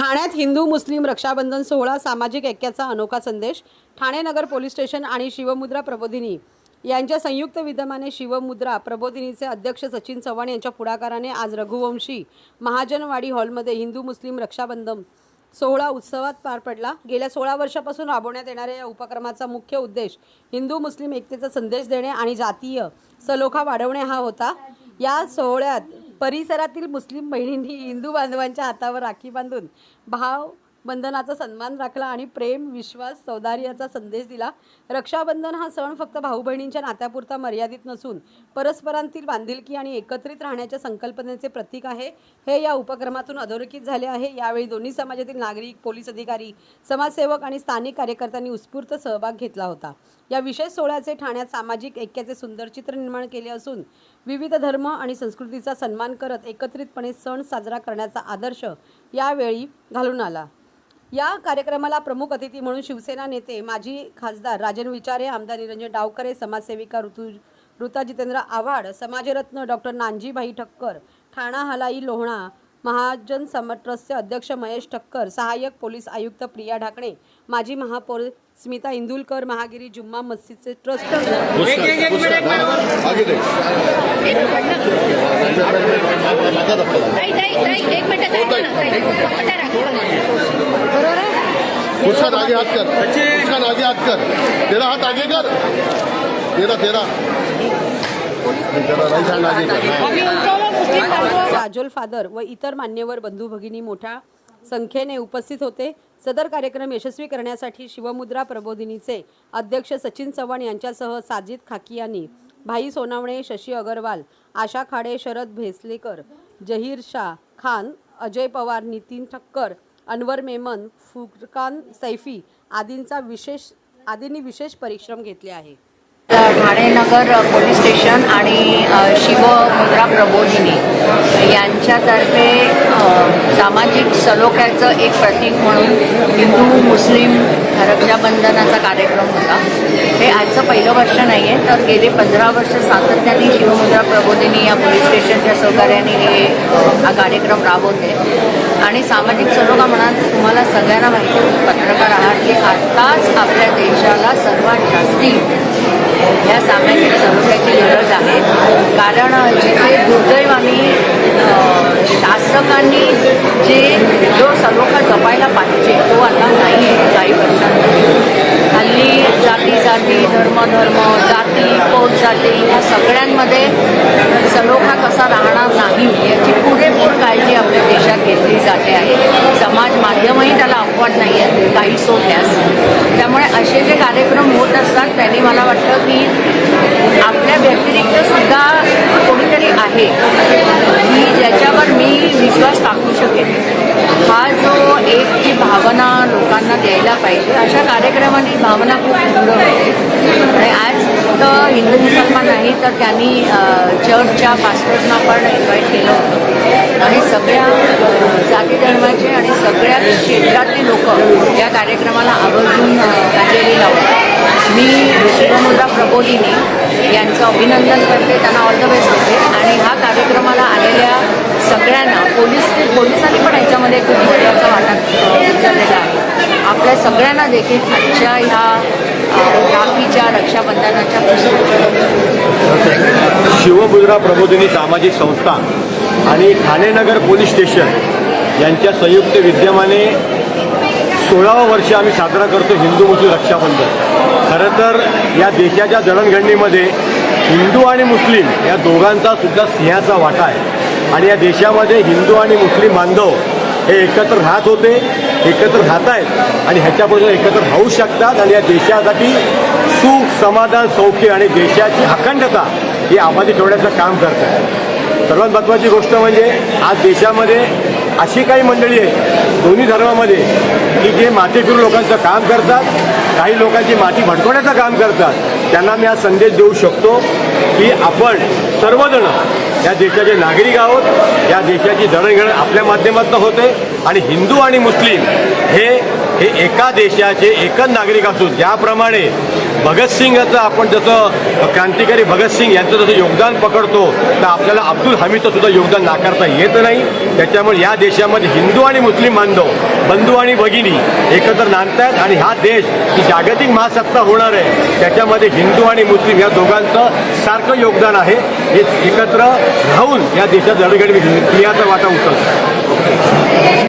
ठाण्यात हिंदू मुस्लिम रक्षाबंधन सोहळा सामाजिक ऐक्याचा अनोखा संदेश ठाणे नगर पोलीस स्टेशन आणि शिवमुद्रा प्रबोधिनी यांच्या संयुक्त विद्यमाने शिवमुद्रा प्रबोधिनीचे अध्यक्ष सचिन चव्हाण यांच्या पुढाकाराने आज रघुवंशी महाजनवाडी हॉलमध्ये हिंदू मुस्लिम रक्षाबंधन सोहळा उत्सवात पार पडला. गेल्या सोळा वर्षापासून राबवण्यात येणाऱ्या या उपक्रमाचा मुख्य उद्देश हिंदू मुस्लिम एकतेचा संदेश देणे आणि जातीय सलोखा वाढवणे हा होता. या सोहळ्यात परिसरातील मुस्लिम बहिणींनी हिंदू बांधवांच्या हातावर राखी बांधून भाव बंधनाचा सन्मान राखला आणि प्रेम विश्वास सौदार्याचा संदेश दिला. रक्षाबंधन हा सण फक्त भाऊ बहिणींच्या नात्यापुरता मर्यादित नसून परस्परांतील बांधिलकी आणि एकत्रित राहण्याच्या संकल्पनेचे प्रतीक आहे. हे या उपक्रमातून अधोरेखित झाले आहे. यावेळी दोन्ही समाजातील नागरिक पोलीस अधिकारी समाजसेवक आणि स्थानिक कार्यकर्त्यांनी उत्स्फूर्त सहभाग घेतला होता. या विशेष सोहळ्याचे ठाण्यात सामाजिक ऐक्याचे सुंदर चित्र निर्माण केले असून विविध धर्म आणि संस्कृतीचा सन्मान करत एकत्रितपणे सण साजरा करण्याचा आदर्श यावेळी घालून आला. या कार्यक्रमाला प्रमुख अतिथी म्हणून शिवसेना नेते माजी खासदार राजन विचारे आमदार निरंजन डावकरे समाजसेविका ऋतू ऋता जितेंद्र आव्हाड समाजरत्न डॉक्टर नानजीभाई ठक्कर ठाणा हलाई लोहणा महाजन समर ट्रस्टचे अध्यक्ष महेश ठक्कर सहाय्यक पोलीस आयुक्त प्रिया ढाकणे माजी महापौर स्मिता इंदुलकर महागिरी जुम्मा मस्जिदचे ट्रस्ट. आगे हाथ कर आगे हाथ कर तेरा हाथ आगे कर. तेरा तेरा काजोल राजोल फादर व इतर मान्यवर बंधू भगिनी मोठ्या संख्येने उपस्थित होते. सदर कार्यक्रम यशस्वी करण्यासाठी शिवमुद्रा प्रबोधिनीचे अध्यक्ष सचिन चव्हाण यांच्यासह साजिद खाकियानी भाई सोनावणे शशी अगरवाल आशा खाडे शरद भेसलेकर जहीर शाह खान अजय पवार नितीन ठक्कर अनवर मेमन फुरकान सैफी आदींचा विशेष आदींनी विशेष परिश्रम घेतले आहे. ठाणेनगर पोलीस स्टेशन आणि शिवमुद्रा प्रबोधिनी यांच्यातर्फे सामाजिक सलोख्याचं एक प्रतीक म्हणून हिंदू मुस्लिम रक्षाबंधनाचा कार्यक्रम होता. हे आजचं पहिलं वर्ष नाही आहे तर गेले पंधरा वर्ष सातत्याने शिवमुद्रा प्रबोधिनी या पोलीस स्टेशनच्या सहकार्याने हे हा कार्यक्रम राबवते. आणि सामाजिक सलोखा म्हणाल तुम्हाला सगळ्यांना माहिती पत्रकार आहात की आत्ताच आपल्या देशाला सर्वात जास्ती या सामाजिक समस्याची गरज आहे कारण जिथे दुर्दैवाने शासकांनी जे जो सलोखा जपायला पाहिजे तो आता नाही आहे काही वर्षांमध्ये. हल्ली जाती जाती धर्म धर्म जाती पोट जाती या सगळ्यांमध्ये सलोखा कसा राहणार नाही याची पुरेपूर काळजी आपल्या देशात घेतली जाते आहे. समाज माध्यमही त्याला अपवाद नाही आहेत काही सोडल्यास त्यामुळे असे जे असतात त्यांनी मला वाटतं की आपल्या व्यतिरिक्त सुद्धा कोणीतरी आहे की ज्याच्यावर मी विश्वास टाकू शकेन. हा जो एक जी भावना लोकांना द्यायला पाहिजे अशा कार्यक्रमांनी भावना खूप दृढ होते. आणि आज फक्त हिंदू मुसलमान नाही तर त्यांनी चर्चच्या पास्टर्सना पण इन्व्हाइट केलं होतं आणि सगळ्या अ, जाती धर्माचे आणि सगळ्या क्षेत्रातली लोक या कार्यक्रमाला आवर्जून हजेरी लावतात मी शिवमुद्रा प्रबोधिनी यांचं अभिनंदन करते. त्यांना ऑल द बेस्ट होते. आणि हा कार्यक्रमाला आलेल्या सगळ्यांना पोलीस पोलिसांनी पण याच्यामध्ये खूप महत्त्वाचा वाटा अ, उचललेला आहे. आपल्या सगळ्यांना देखील आजच्या ह्या राखीच्या रक्षाबंधनाच्या शिवमुद्रा प्रबोधिनी सामाजिक संस्था आणि ठाणेनगर पोलीस स्टेशन यांच्या संयुक्त विद्यमाने सोळावं वर्ष आम्ही साजरा करतो हिंदू मुस्लिम रक्षाबंधन. खरं तर या देशाच्या जडणघडणीमध्ये हिंदू आणि मुस्लिम या दोघांचा सुद्धा सिंहाचा वाटा आहे. आणि या देशामध्ये हिंदू आणि मुस्लिम बांधव हे एकत्र राहत होते एकत्र राहत आहेत आणि ह्याच्यापासून एकत्र राहू शकतात आणि या देशासाठी सुख समाधान सौख्य आणि देशाची अखंडता ही आबादी ठेवण्याचं काम करत आहे सर्वात महत्त्वाची गोष्ट म्हणजे आज देशामध्ये अशी काही मंडळी आहेत दोन्ही धर्मामध्ये की जे माथेफिरू लोकांचं काम करतात काही लोकांची माती भटकवण्याचं काम करतात त्यांना मी हा संदेश देऊ शकतो की आपण सर्वजण या देशाचे नागरिक आहोत या देशाची जडणघडण आपल्या माध्यमातून होते आणि हिंदू आणि मुस्लिम हे हे एका देशाचे एकच नागरिक असून ज्याप्रमाणे भगतसिंगाचं आपण जसं क्रांतिकारी भगतसिंग यांचं जसं योगदान पकडतो तर आपल्याला अब्दुल हमीदचं सुद्धा योगदान नाकारता येत नाही. त्याच्यामुळे या देशामध्ये हिंदू आणि मुस्लिम बांधव बंधू आणि भगिनी एकत्र नांदतात आणि हा देश जी जागतिक महासत्ता होणार आहे त्याच्यामध्ये हिंदू आणि मुस्लिम या दोघांचं सारखं योगदान आहे. हे एकत्र राहून या देशात लढगडी क्रियाचा वाटा उचलतात